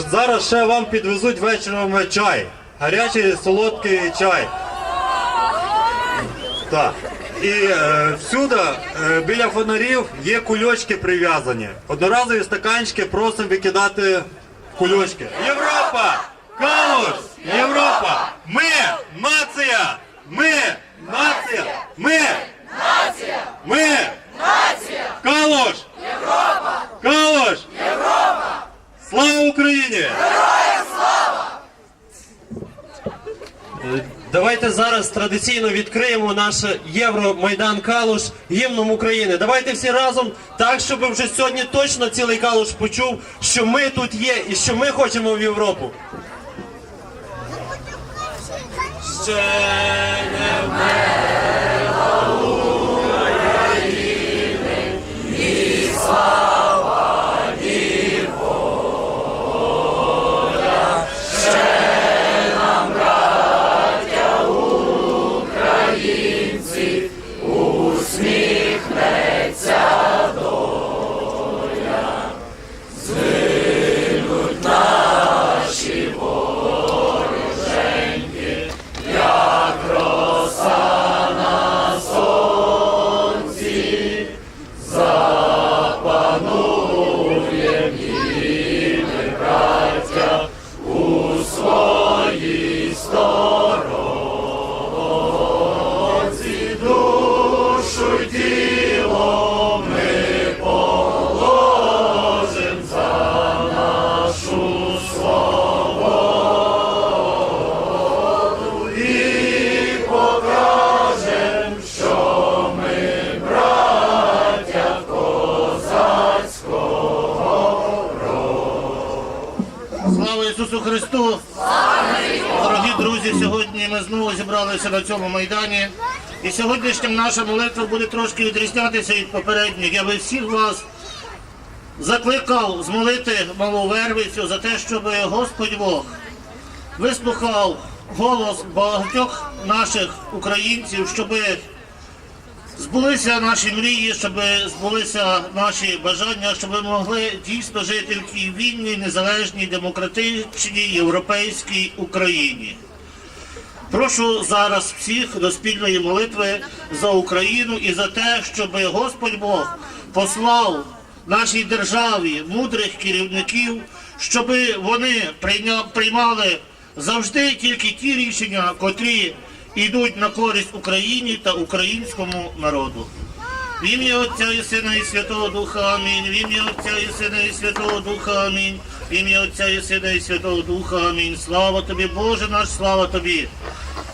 Зараз ще вам підвезуть вечором чай. Гарячий солодкий чай. Так. І е, всюди е, біля фонарів є кульочки прив'язані. Одноразові стаканчики просимо викидати кульочки. Європа! Калуш! Європа! Ми! Нація! Ми! Нація! Ми! Нація! Ми! Нація! Калуш! Європа! Калуш! Європа! Слава Україні! Давайте зараз традиційно відкриємо наш Євромайдан Калуш гімном України. Давайте всі разом, так щоб вже сьогодні точно цілий Калуш почув, що ми тут є і що ми хочемо в Європу. Ще не на цьому майдані. І сьогоднішня наша молитва буде трошки відрізнятися від попередніх. Я би всіх вас закликав змолити малу вервицю за те, щоб Господь Бог вислухав голос багатьох наших українців, щоби збулися наші мрії, щоб збулися наші бажання, щоб ми могли дійсно жити в тій вільній, незалежній, демократичній, європейській Україні. Прошу зараз всіх до спільної молитви за Україну і за те, щоб Господь Бог послав нашій державі мудрих керівників, щоб вони приймали завжди тільки ті рішення, котрі йдуть на користь Україні та українському народу. В ім'я Отця і Сина і Святого Духа Амінь. В ім'я Отця і Сина і Святого Духа Амінь. Ім'я Отця і Сина і Святого Духа Амінь. Слава тобі, Боже наш, слава тобі.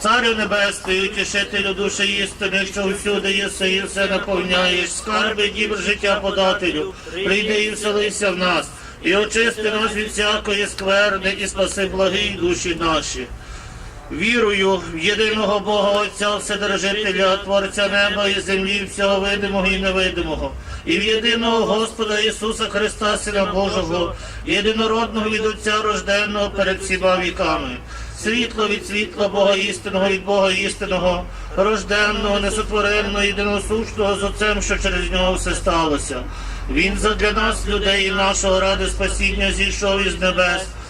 Царю Небесний, утішителю душі істини, що всюди єси і все наповняєш, скарби дібр життя подателю, прийди і вселися в нас, і очисти нас від всякої скверни, і спаси благі душі наші. Вірую в єдиного Бога Отця Вседержителя, Творця неба і землі, всього видимого і невидимого, і в єдиного Господа Ісуса Христа, Сина Божого, єдинородного від Отця рожденного перед всіма віками. Світло від світла Бога істинного від Бога істинного, рожденного, несотвореного, єдиносущного з Отцем, що через нього все сталося. Він задля нас, людей і нашого ради спасіння, зійшов із небес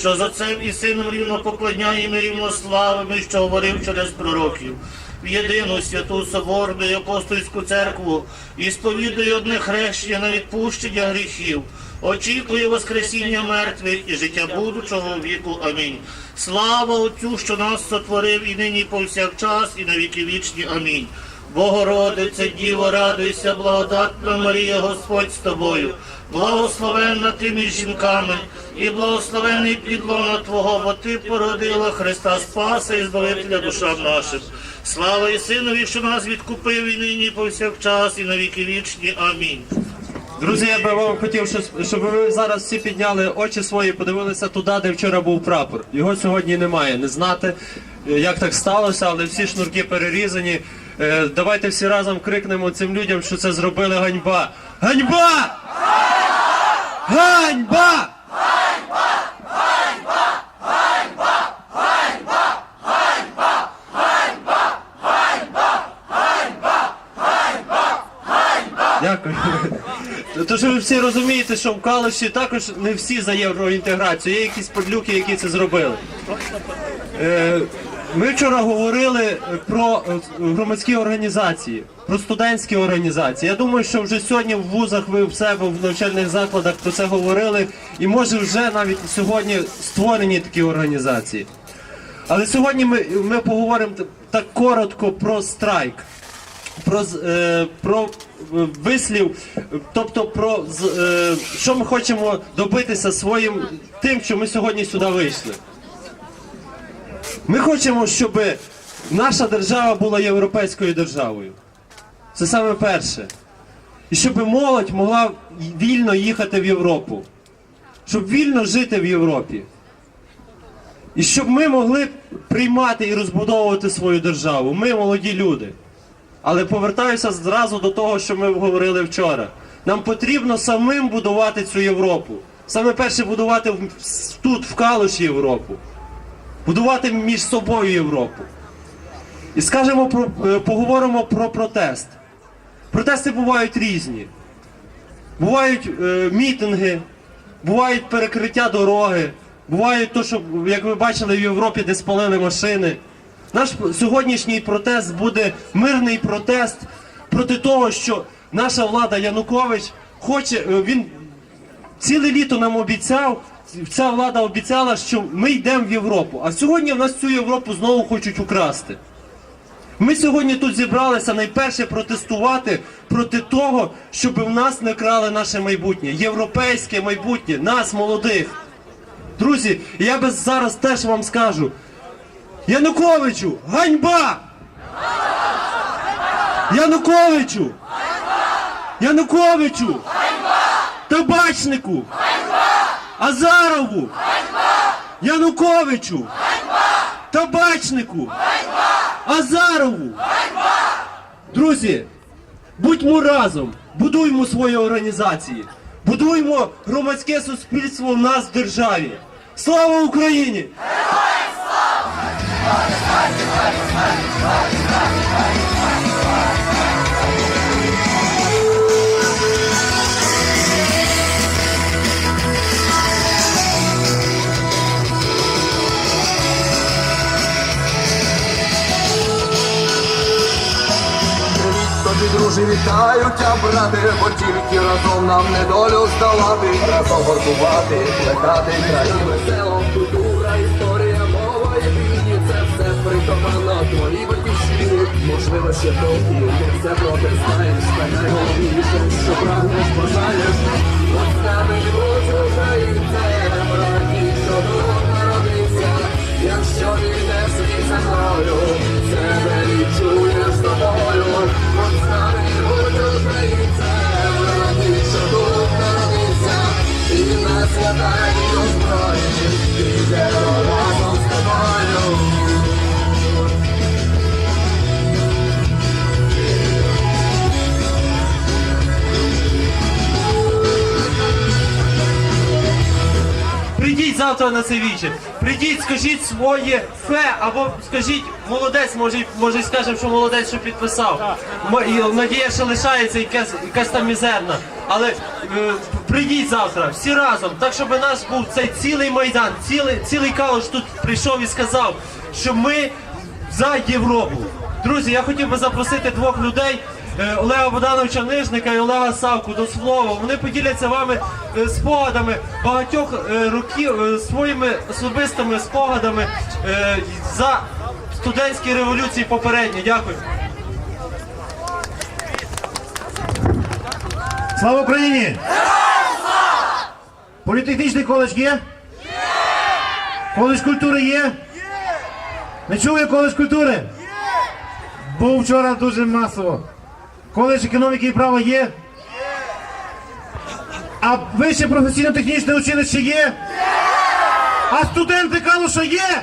що з Отцем і Сином рівно поклоняємо і рівно славимо, що говорив через пророків. В єдину святу соборну і апостольську церкву і сповідує одне хрещення на відпущення гріхів, очікує Воскресіння мертвих і життя будучого віку. Амінь. Слава Отцю, що нас сотворив і нині повсякчас, і на віки вічні. Амінь. Богородице, Діво, радуйся, благодатна Марія, Господь з тобою, благословенна ти між жінками, і благословений підлона Твого, бо Ти породила Христа Спаса і Збавителя душам нашим. Слава і Синові, що нас відкупив і нині повсякчас, і на віки вічні. Амінь. Друзі, я би вам хотів, щоб ви зараз всі підняли очі свої, подивилися туди, де вчора був прапор. Його сьогодні немає. Не знати, е, як так сталося, але всі шнурки перерізані. Е, Давайте всі разом крикнемо цим людям, що це зробили ганьба. Ганьба! Ганьба! Дякую. То що ви всі розумієте, що в Калуші також не всі за євроінтеграцію, є якісь подлюки, які це зробили. Е, Ми вчора говорили про е, громадські організації, про студентські організації. Я думаю, що вже сьогодні в вузах ви в себе в навчальних закладах про це говорили, і може вже навіть сьогодні створені такі організації. Але сьогодні ми, ми поговоримо так коротко про страйк про, е, про е, вислів, е, тобто про е, що ми хочемо добитися своїм тим, що ми сьогодні сюди вийшли. Ми хочемо, щоб наша держава була європейською державою. Це саме перше. І щоб молодь могла вільно їхати в Європу, щоб вільно жити в Європі. І щоб ми могли приймати і розбудовувати свою державу. Ми молоді люди. Але повертаюся зразу до того, що ми говорили вчора. Нам потрібно самим будувати цю Європу. Саме перше будувати тут, в Калуші Європу. Будувати між собою Європу. І скажемо про, е, поговоримо про протест. Протести бувають різні. Бувають е, мітинги, бувають перекриття дороги, бувають то, що, як ви бачили в Європі, де спалили машини. Наш сьогоднішній протест буде мирний протест проти того, що наша влада Янукович хоче, е, він ціле літо нам обіцяв, ця влада обіцяла, що ми йдемо в Європу. А сьогодні в нас цю Європу знову хочуть украсти. Ми сьогодні тут зібралися найперше протестувати проти того, щоб в нас не крали наше майбутнє, європейське майбутнє, нас, молодих. Друзі, я би зараз теж вам скажу: Януковичу, ганьба! Януковичу! Януковичу! Табачнику! Азарову! Януковичу! Табачнику! Азарову! Друзі, будьмо разом, будуймо свої організації, будуймо громадське суспільство в нас в державі. Слава Україні! Привіт тобі, друже, вітаю тя, брате, бо тільки разом нам недолю здолати, разом гуртувати, плекати країну весело, культура, історія, мова і війні, це все притаманно твоїй батьківщині. Можливо, ще трохи, не все про те знаєш, та найголовніше, що прагнеш, бажаєш. Будь українцем, радій, що народився, якщо йдеш світ за мною, себе будь українцем, радій, народився, і на свята завтра на це віче. Прийдіть, скажіть своє фе, або скажіть молодець, може, може скажемо, що молодець, що підписав. Надія ще лишається якась, якась там мізерна. Але е, прийдіть завтра, всі разом, так щоб наш був цей цілий майдан, цілий, цілий калуш тут прийшов і сказав, що ми за Європу. Друзі, я хотів би запросити двох людей. Е, Олега Богдановича Нижника і Олега Савку до слова. Вони поділяться вами е, спогадами багатьох е, років своїми особистими спогадами за студентські революції попередні. Дякую. Слава Україні! Політехнічний коледж є? Є! Коледж культури є? Є! Не чули коледж культури? Є! Був вчора дуже масово. Коледж економіки і права є? Є! А вище професійно-технічне училище є? А студенти Калуша є?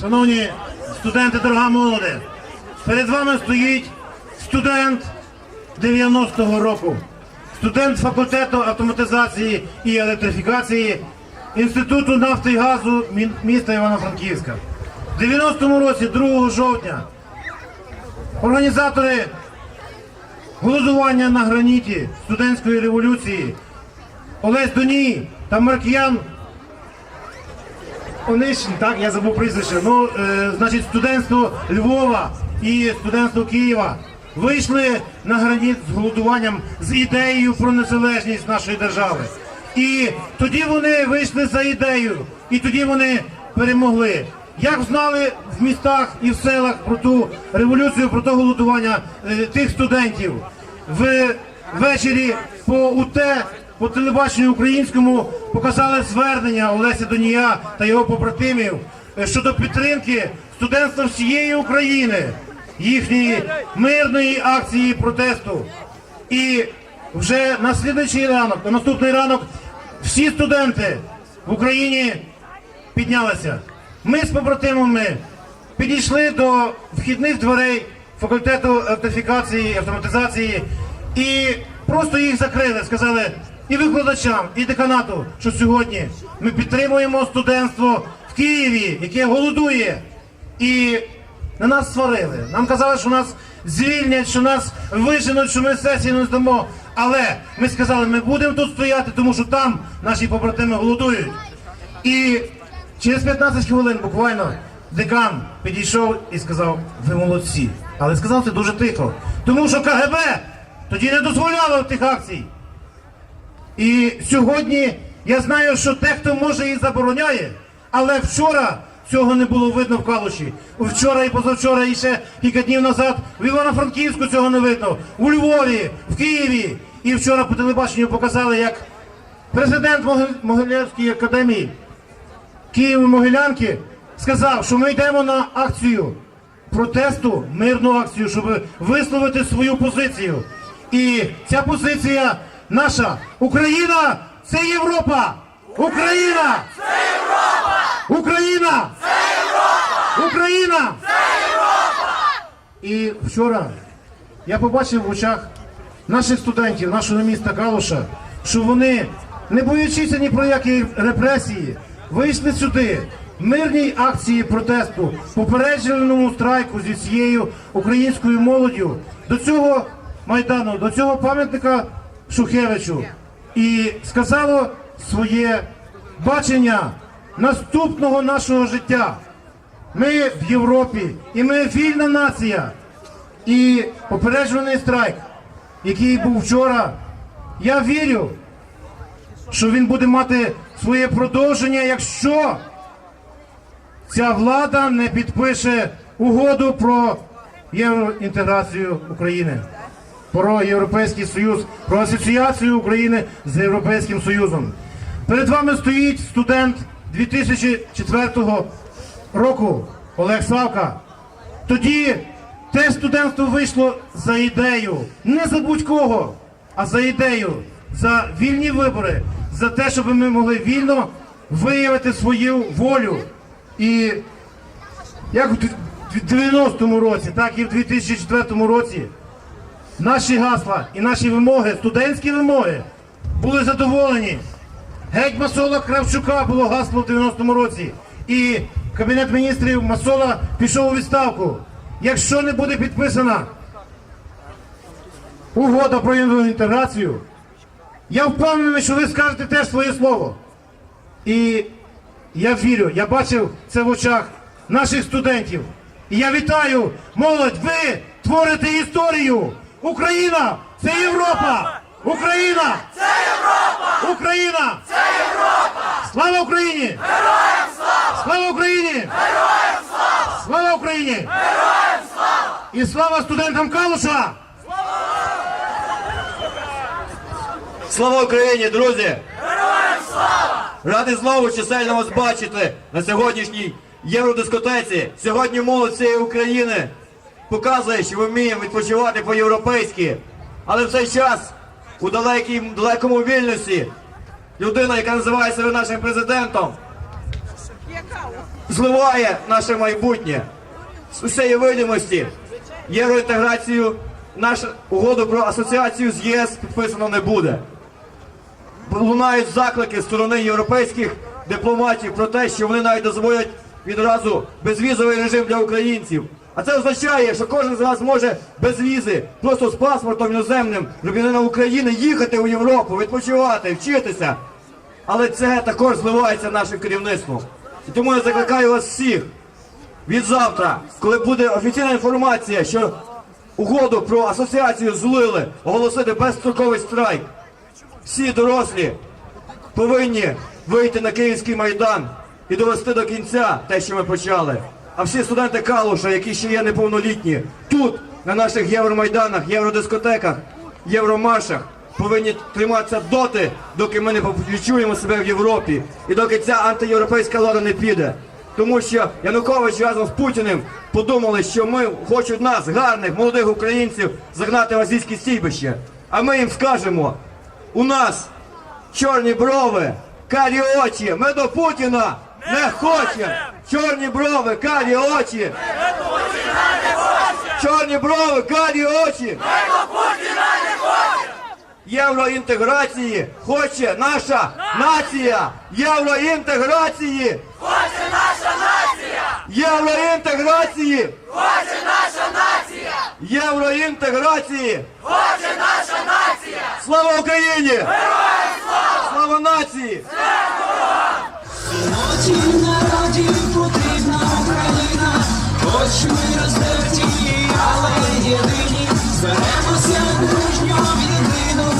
Шановні студенти, дорога молоде, перед вами стоїть студент 90-го року, студент факультету автоматизації і електрифікації Інституту нафти і газу міста Івано-Франківська. В 90-му році, 2 жовтня, організатори голодування на граніті студентської революції Олесь Доній та Маркіян Онищин, так, я забув прізвище. Ну, е, значить, студентство Львова і студентство Києва вийшли на граніт з голодуванням з ідеєю про незалежність нашої держави. І тоді вони вийшли за ідею, і тоді вони перемогли. Як знали в містах і в селах про ту революцію, про те голодування е, тих студентів в ввечері по УТ по телебаченню українському показали звернення Олеся Донія та його побратимів е, щодо підтримки студентства всієї України, їхньої мирної акції протесту. І вже на слідуючий ранок, на наступний ранок, всі студенти в Україні піднялися. Ми з побратимами підійшли до вхідних дверей факультету електрифікації, автоматизації і просто їх закрили. Сказали і викладачам, і деканату, що сьогодні ми підтримуємо студентство в Києві, яке голодує. І на нас сварили. Нам казали, що нас звільнять, що нас виженуть, що ми сесії не здамо. Але ми сказали, ми будемо тут стояти, тому що там наші побратими голодують. І через 15 хвилин буквально декан підійшов і сказав, ви молодці. Але сказав це дуже тихо. Тому що КГБ тоді не дозволяло тих акцій. І сьогодні я знаю, що дехто може і забороняє, але вчора цього не було видно в Калуші. Вчора і позавчора, і ще кілька днів назад в Івано-Франківську цього не видно, у Львові, в Києві. І вчора по телебаченню показали, як президент Могил- Могилянської академії Києво-Могилянки сказав, що ми йдемо на акцію протесту, мирну акцію, щоб висловити свою позицію. І ця позиція наша Україна це Європа! Україна! Це Європа! Україна! Це Європа! Україна! Це Європа! І вчора я побачив в очах наших студентів, нашого міста Калуша, що вони, не боючися ні про які репресії, вийшли сюди. Мирній акції протесту, попередженому страйку зі всією українською молоддю до цього майдану, до цього пам'ятника Шухевичу і сказало своє бачення наступного нашого життя. Ми в Європі, і ми вільна нація. І попереджений страйк, який був вчора, я вірю, що він буде мати своє продовження, якщо ця влада не підпише угоду про євроінтеграцію України, про Європейський Союз, про асоціацію України з Європейським Союзом. Перед вами стоїть студент 2004 року Олег Савка. Тоді те студентство вийшло за ідею, не за будь-кого, а за ідею, за вільні вибори, за те, щоб ми могли вільно виявити свою волю. І як в 90-му році, так і в 2004 році наші гасла і наші вимоги, студентські вимоги, були задоволені. Геть Масола Кравчука було гасло в 90-му році. І Кабінет міністрів Масола пішов у відставку. Якщо не буде підписана угода про інтеграцію, я впевнений, що ви скажете теж своє слово. І я вірю, я бачив це в очах наших студентів. І я вітаю молодь, ви творите історію. Україна це Європа! Україна! Це Європа! Україна! Це Європа! Слава Україні! Героям слава! Слава Україні! Героям слава! Слава Україні! Героям слава! І слава студентам Калуша! Слава Україні, друзі! Героям слава! Радий знову чисельно вас бачити на сьогоднішній євродискотеці. Сьогодні молодь цієї України показує, що ми вміємо відпочивати по-європейськи. Але в цей час у далекій, далекому вільнюсі, людина, яка називає себе нашим президентом, зливає наше майбутнє з усієї видимості. Євроінтеграцію, нашу угоду про асоціацію з ЄС підписано не буде. Лунають заклики з сторони європейських дипломатів про те, що вони навіть дозволять відразу безвізовий режим для українців. А це означає, що кожен з вас може без візи, просто з паспортом іноземним громадянина України їхати у Європу, відпочивати, вчитися. Але це також зливається нашим керівництвом. І тому я закликаю вас всіх від завтра, коли буде офіційна інформація, що угоду про асоціацію злили, оголосити безстроковий страйк. Всі дорослі повинні вийти на Київський майдан і довести до кінця те, що ми почали. А всі студенти Калуша, які ще є неповнолітні, тут, на наших євромайданах, євродискотеках, євромаршах, повинні триматися доти, доки ми не відчуємо себе в Європі і доки ця антиєвропейська влада не піде. Тому що Янукович разом з Путіним подумали, що ми хочуть нас, гарних молодих українців, загнати в азійське стійбище. А ми їм скажемо: у нас чорні брови, карі очі. Ми до Путіна не хочемо. Чорні брови, карі очі. Чорні брови, карі очі. Ми до Путіна не хочемо. Євроінтеграції хоче наша нація. Євроінтеграції. Хоче наша нація. Євроінтеграції. Хоче наша нація. Євроінтеграції. Слава Україні! Героям слава! Слава нації! Ночі народів потрібна Україна, хоч ми роздерті, але єдині, зберемося дружньо в єдиному